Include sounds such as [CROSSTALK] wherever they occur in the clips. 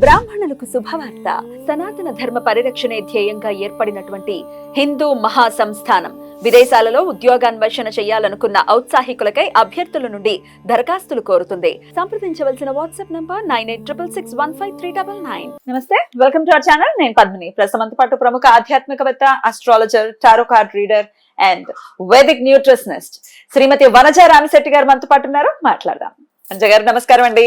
బ్రాహ్మణులకు శుభవార్త. సనాతన ధర్మ పరిరక్షణే ధ్యేయంగా ఏర్పడినటువంటి హిందూ మహాసంస్థానం. విదేశాలలో ఉద్యోగాన్వేషణ చేయాలనుకున్న ఔత్సాహికులకై అభ్యర్థుల నుండి దరఖాస్తులు కోరుతుంది. సంప్రదించవలసిన WhatsApp number nine eight triple six one five three double nine. నమస్తే వెల్కమ్ టు అవర్ ఛానల్. నేను పద్మిని. ప్రస్తుతం పాటు ప్రముఖ ఆధ్యాత్మికవేత్త astrologer tarot card reader and Vedic nutritionist Shrimati Vanaja Ramisetti garu మనతో పాటు ఉన్నారు. మాట్లాడదాం. వనజ గారు నమస్కారం అండి.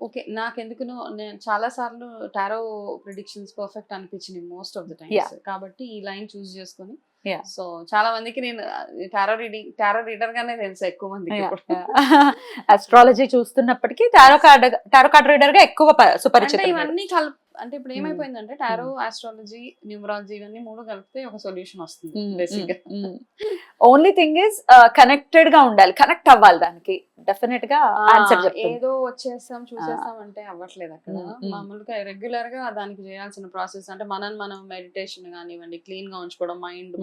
ఓకే నాకెందుకునో నేను చాలా సార్లు టారో ప్రిడిక్షన్స్ పర్ఫెక్ట్ అనిపించింది మోస్ట్ ఆఫ్ ద. టైమ్స్ కాబట్టి ఈ లైన్ చూస్ చేసుకొని. సో చాలా మందికి నేను టారో రీడింగ్ టారో రీడర్ గానే తెలుసు ఎక్కువ మందికి ఇప్పుడు. Astrology [LAUGHS] చూస్తున్నప్పటికీ tarot card tarot card రీడర్గా ఎక్కువ సుపరిచితం. ఇవన్నీ కల్ అంటే ఇప్పుడు Hmm. ఏమైపోయిందంటే టారో ఆస్ట్రాలజీ న్యూమరాలజీ ఇవన్నీ మూడు కలిపితే ఒక సొల్యూషన్ వస్తుంది బేసిక్ ఓన్లీ థింగ్ ఇస్ కనెక్టెడ్గా ఉండాలి కనెక్ట్ అవ్వాలి దానికి డెఫినెట్గా ఆన్సర్ ఏదో వచ్చేస్తాం చూసేస్తాం అంటే అవ్వట్లేదు అక్కడ ఉమ్. మామూలుగా రెగ్యులర్గా దానికి చేయాల్సిన ప్రాసెస్ అంటే మనం మనం మెడిటేషన్ కానివ్వండి క్లీన్గా ఉంచుకోవడం mind.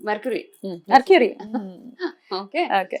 Mercury Mercury okay okay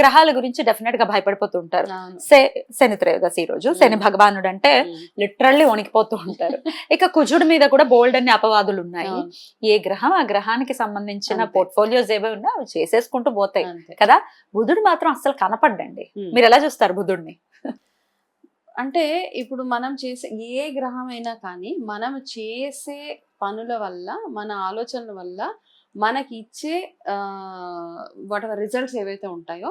గ్రహాల గురించి డెఫినెట్గా భయపడిపోతూ ఉంటారు శని త్రయోదశి రోజు శని. భగవానుడు అంటే. లిటరల్లీ వణికిపోతూ ఉంటారు ఇక కుజుడి మీద కూడా బోల్డ్ అన్ని అపవాదులు ఉన్నాయి. ఏ గ్రహం ఆ గ్రహానికి సంబంధించిన. పోర్ట్ఫోలియోస్ ఏవో ఉన్నా అవి చేసేసుకుంటూ పోతాయి. కదా బుధుడు మాత్రం అస్సలు కనపడ్డండి. మీరు ఎలా చూస్తారు బుధుడిని అంటే ఇప్పుడు మనం చేసే ఏ గ్రహం అయినా కానీ మనం చేసే పనుల వల్ల మన ఆలోచనల వల్ల మనకి ఇచ్చే వాట్ ఎవర్ రిజల్ట్స్ ఏవైతే ఉంటాయో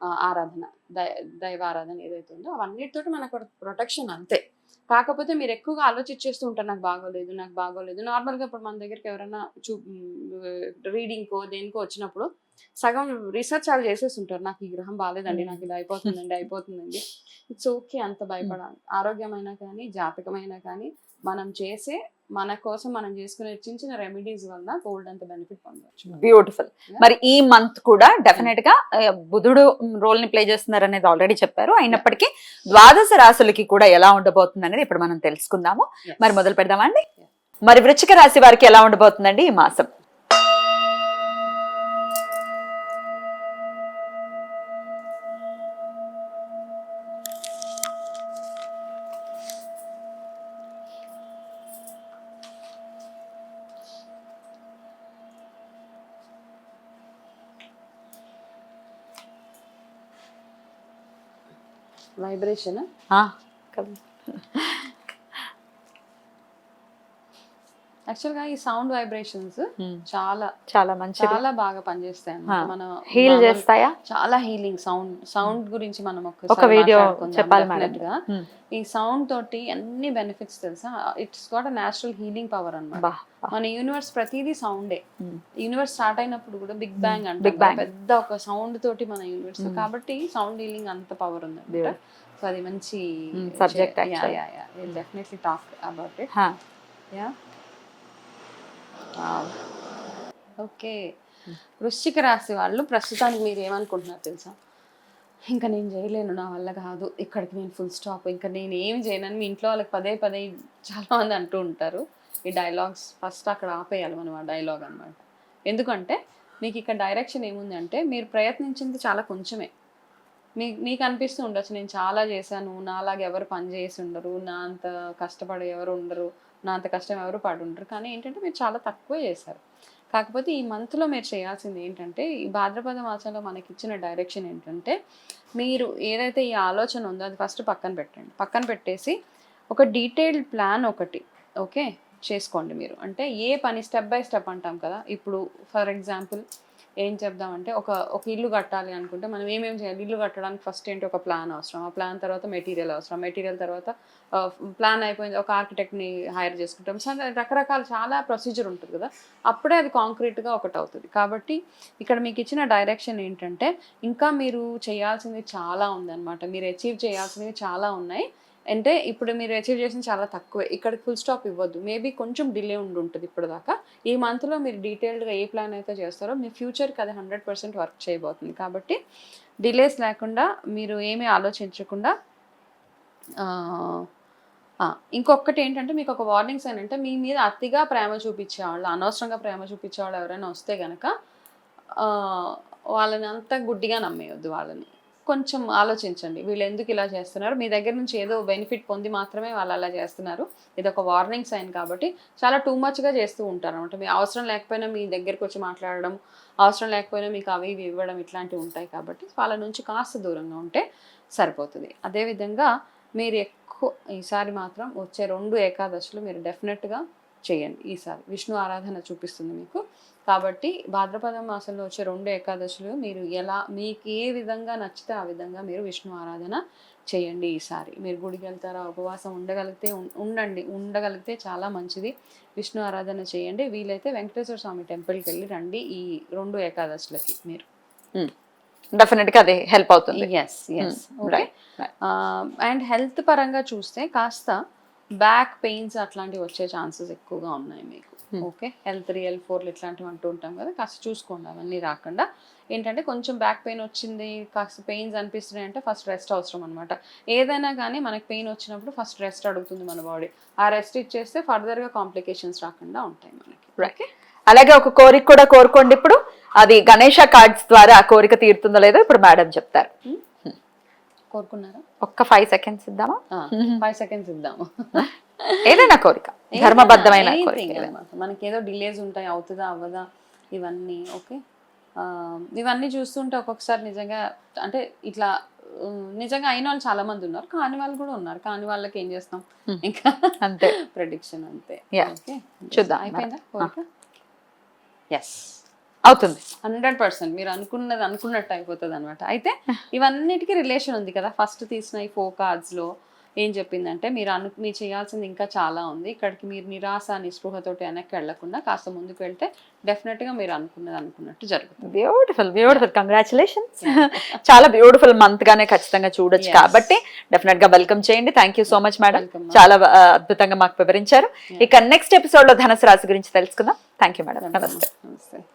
ఆరాధన దై దైవ ఆరాధన ఏదైతే ఉందో అవన్నిటితోటి మనకు ప్రొటెక్షన్ అంతే. కాకపోతే మీరు ఎక్కువగా ఆలోచించేస్తూ ఉంటారు నాకు బాగోలేదు నాకు బాగోలేదు. నార్మల్గా ఇప్పుడు మన దగ్గరికి ఎవరైనా చూ రీడింగ్కో దేనికో వచ్చినప్పుడు సగం రీసెర్చ్ వాళ్ళు చేసేసి ఉంటారు. నాకు ఈ గ్రహం బాగాలేదండి నాకు ఇలా అయిపోతుందండి అయిపోతుందండి. ఇట్స్ ఓకే అంత భయపడాలి. ఆరోగ్యమైనా కానీ జాతకమైనా కానీ మనం చేసే మన కోసం మనం చేసుకునే చిన్న చిన్న రెమెడీస్ వల్ల గోల్డ్ అంత బెనిఫిట్ పొందవచ్చు. బ్యూటిఫుల్ మరి ఈ మంత్ కూడా డెఫినెట్గా బుధుడు రోల్ని ప్లే చేస్తున్నారు అనేది ఆల్రెడీ చెప్పారు. అయినప్పటికీ ద్వాదశ రాశులకి కూడా ఎలా ఉండబోతుంది అనేది ఇప్పుడు మనం తెలుసుకుందాము. మరి మొదలు పెడదామా అండి Yeah. మరి వృచ్చిక రాశి వారికి ఎలా ఉండబోతుందండి ఈ మాసం? వైబ్రేషన్ ఆ, యాక్చువల్గా ఈ సౌండ్ వైబ్రేషన్స్ ఉమ్, చాలా చాలా మంచిది. చాలా బాగా పనిచేస్తాయి. మన హీల్ చేస్తాయా? చాలా హీలింగ్ సౌండ్ సౌండ్ గురించి మనం ఒక వీడియో మాట్లాడుకుందాం చెప్పాలి మేడం. definite గా. ఉమ్, ఈ సౌండ్ తోటి అన్ని బెనిఫిట్స్ తెలుసా? It's got a natural healing power బా. మన యూనివర్స్ ప్రతిదీ సౌండే యూనివర్స్ స్టార్ట్ అయినప్పుడు కూడా బిగ్ బ్యాంగ్ అంటే. పెద్ద ఒక సౌండ్ తోటి మన యూనివర్స్ Mm. కాబట్టి సౌండ్ హీలింగ్ అంత పవర్ ఉంది. సో అది మంచి actually. Definitely talk about it yeah okay. వృశ్చిక రాశి వాళ్ళు ప్రస్తుతానికి మీరు ఏమనుకుంటున్నారు తెలుసా? ఇంకా నేను చేయలేను నా వల్ల కాదు ఇక్కడికి నేను ఫుల్ స్టాప్ ఇంకా నేను ఏమి చేయనని మీ ఇంట్లో వాళ్ళకి పదే పదే చాలా మంది అంటూ ఉంటారు. ఈ డైలాగ్స్ ఫస్ట్ అక్కడ ఆపేయాలి మనం ఆ డైలాగ్ అనమాట ఎందుకంటే మీకు ఇక్కడ డైరెక్షన్ ఏముంది అంటే మీరు ప్రయత్నించింది చాలా కొంచెమే. మీ మీకు అనిపిస్తూ ఉండొచ్చు నేను చాలా చేశాను నాలాగా ఎవరు పని చేసి ఉండరు నా అంత కష్టపడి ఎవరు ఉండరు. నా అంత కష్టం ఎవరు పడుంటారు కానీ ఏంటంటే మీరు చాలా తక్కువ చేశారు. కాకపోతే ఈ మంత్లో మీరు చేయాల్సింది ఏంటంటే ఈ భాద్రపద మాసంలో మనకి ఇచ్చిన డైరెక్షన్ ఏంటంటే మీరు ఏదైతే ఈ ఆలోచన ఉందో అది ఫస్ట్ పక్కన పెట్టండి. పక్కన పెట్టేసి ఒక డీటెయిల్డ్ ప్లాన్ ఒకటి ఓకే? చేసుకోండి మీరు. అంటే ఏ పని స్టెప్ బై స్టెప్ అంటాం కదా? ఇప్పుడు ఫర్ ఎగ్జాంపుల్ ఏం చెప్దామంటే ఒక ఒక ఇల్లు కట్టాలి అనుకుంటే మనం ఏమేమి చేయాలి? ఇల్లు కట్టడానికి ఫస్ట్ ఏంటి? ఒక ప్లాన్ అవసరం. ఆ ప్లాన్ తర్వాత మెటీరియల్ అవసరం. మెటీరియల్ తర్వాత ప్లాన్ అయిపోయింది. ఒక ఆర్కిటెక్ట్ని హైర్ చేసుకుంటాం. సో రకరకాల చాలా ప్రొసీజర్ ఉంటుంది కదా? అప్పుడే అది కాంక్రీట్గా ఒకటి అవుతుంది. కాబట్టి ఇక్కడ మీకు ఇచ్చిన డైరెక్షన్ ఏంటంటే ఇంకా మీరు చేయాల్సింది చాలా ఉందన్నమాట. మీరు అచీవ్ చేయాల్సినవి చాలా ఉన్నాయి. అంటే ఇప్పుడు మీరు అచీవ్ చేసిన చాలా తక్కువే. ఇక్కడ ఫుల్ స్టాప్ ఇవ్వద్దు. మేబీ కొంచెం డిలే ఉండి ఉంటుంది ఇప్పటిదాకా. ఈ మంత్లో మీరు డీటెయిల్డ్గా ఏ ప్లాన్ అయితే చేస్తారో మీ ఫ్యూచర్కి అది హండ్రెడ్ పర్సెంట్ వర్క్ చేయబోతుంది. కాబట్టి డిలేస్ లేకుండా మీరు ఏమీ ఆలోచించకుండా ఇంకొకటి ఏంటంటే మీకు ఒక వార్నింగ్స్ ఏంటంటే మీ మీద అతిగా ప్రేమ చూపించే వాళ్ళు అనవసరంగా ప్రేమ చూపించే వాళ్ళు ఎవరైనా వస్తే కనుక వాళ్ళని అంత గుడ్డిగా నమ్మేయొద్దు వాళ్ళని. కొంచెం ఆలోచించండి. వీళ్ళు ఎందుకు ఇలా చేస్తున్నారు? మీ దగ్గర నుంచి ఏదో బెనిఫిట్ పొంది మాత్రమే వాళ్ళు అలా చేస్తున్నారు. ఇది ఒక వార్నింగ్ సైన్ కాబట్టి చాలా టూ మచ్గా చేస్తూ ఉంటారు అనమాట మీ అవసరం లేకపోయినా మీ దగ్గరకు వచ్చి మాట్లాడడం అవసరం లేకపోయినా మీకు అవి ఇవి ఇవ్వడం ఇట్లాంటివి ఉంటాయి కాబట్టి వాళ్ళ నుంచి కాస్త దూరంగా ఉంటే సరిపోతుంది. అదేవిధంగా మీరు ఎక్కువ ఈసారి మాత్రం వచ్చే రెండు ఏకాదశులు మీరు డెఫినెట్గా చేయండి ఈసారి. విష్ణు ఆరాధన చూపిస్తుంది మీకు. కాబట్టి భాద్రపద మాసంలో వచ్చే రెండు ఏకాదశులు మీరు ఎలా మీకు ఏ విధంగా నచ్చితే ఆ విధంగా మీరు విష్ణు ఆరాధన చేయండి ఈసారి. మీరు గుడికి వెళ్తారా ఉపవాసం ఉండగలిగితే ఉండండి. ఉండగలిగితే చాలా మంచిది. విష్ణు ఆరాధన చేయండి. వీలైతే వెంకటేశ్వర స్వామి టెంపుల్కి వెళ్ళి రండి ఈ రెండు ఏకాదశులకి మీరు. డెఫినెట్గా అది హెల్ప్ అవుతుంది. Yes yes okay. And health పరంగా చూస్తే కాస్త బ్యాక్ పెయిన్స్ అట్లాంటివి వచ్చే ఛాన్సెస్ ఎక్కువగా ఉన్నాయి మీకు. Hmm. ఓకే? హెల్త్ రియల్ ఫోర్లు ఇట్లాంటివి అంటూ ఉంటాం కదా కాస్త చూసుకోండి అవన్నీ రాకుండా. ఏంటంటే కొంచెం బ్యాక్ పెయిన్ వచ్చింది కాస్త పెయిన్స్ అనిపిస్తున్నాయి అంటే ఫస్ట్ రెస్ట్ అవసరం అనమాట ఏదైనా కానీ మనకి పెయిన్ వచ్చినప్పుడు ఫస్ట్ రెస్ట్ అడుగుతుంది మన బాడీ. ఆ రెస్ట్ ఇచ్చేస్తే ఫర్దర్గా కాంప్లికేషన్స్ రాకుండా ఉంటాయి మనకి. Right. అలాగే ఒక కోరిక కూడా కోరుకోండి ఇప్పుడు. అది గణేష కార్డ్స్ ద్వారా ఆ కోరిక తీరుతుందో లేదో ఇప్పుడు మేడం చెప్తారు. కోరుకున్నారా? ఒక్క ఫైవ్ సెకండ్స్ ఇద్దామా? ఫైవ్ సెకండ్స్ ఇద్దాము. ఏదైనా కోరిక. ధర్మబద్ధమైన. మనకి ఏదో డిలేస్ ఉంటాయి అవుతుందా అవ్వదా ఇవన్నీ ఓకే ఇవన్నీ చూస్తుంటే ఒక్కొక్కసారి నిజంగా అంటే ఇట్లా నిజంగా అయిన వాళ్ళు చాలా మంది ఉన్నారు కాని వాళ్ళు కూడా ఉన్నారు. కాని వాళ్ళకి ఏం చేస్తాం. ఇంకా అంతే. [LAUGHS] ప్రెడిక్షన్ అంతే. ఓకే చూద్దాం. అయిపోయిందా కోరిక? ఎస్ అవుతుంది. Hundred percent. మీరు అనుకున్నది అనుకున్నట్టు అయిపోతుంది అనమాట అయితే [LAUGHS] ఇవన్నిటికీ రిలేషన్ ఉంది కదా. ఫస్ట్ తీసిన ఈ ఫోర్ కార్డ్స్లో ఏం చెప్పిందంటే మీరు అను మీరు చేయాల్సింది ఇంకా చాలా ఉంది. ఇక్కడికి మీరు నిరాశ నిస్పృహతోటి వెనక్కి వెళ్ళకుండా కాస్త ముందుకు వెళ్తే డెఫినెట్గా మీరు అనుకున్నది అనుకున్నట్టు జరుగుతుంది. బ్యూటిఫుల్ బ్యూటిఫుల్ కంగ్రాచులేషన్స్ చాలా బ్యూటిఫుల్ మంత్ గానే ఖచ్చితంగా చూడొచ్చు. కాబట్టి డెఫినెట్గా వెల్కమ్ చేయండి. Thank you so much madam. చాలా ఆ, అద్భుతంగా మాకు వివరించారు. ఇక నెక్స్ట్ ఎపిసోడ్లో ధనుసు రాశి గురించి తెలుసుకుందాం. థ్యాంక్ యూ మేడం నమస్తే నమస్తే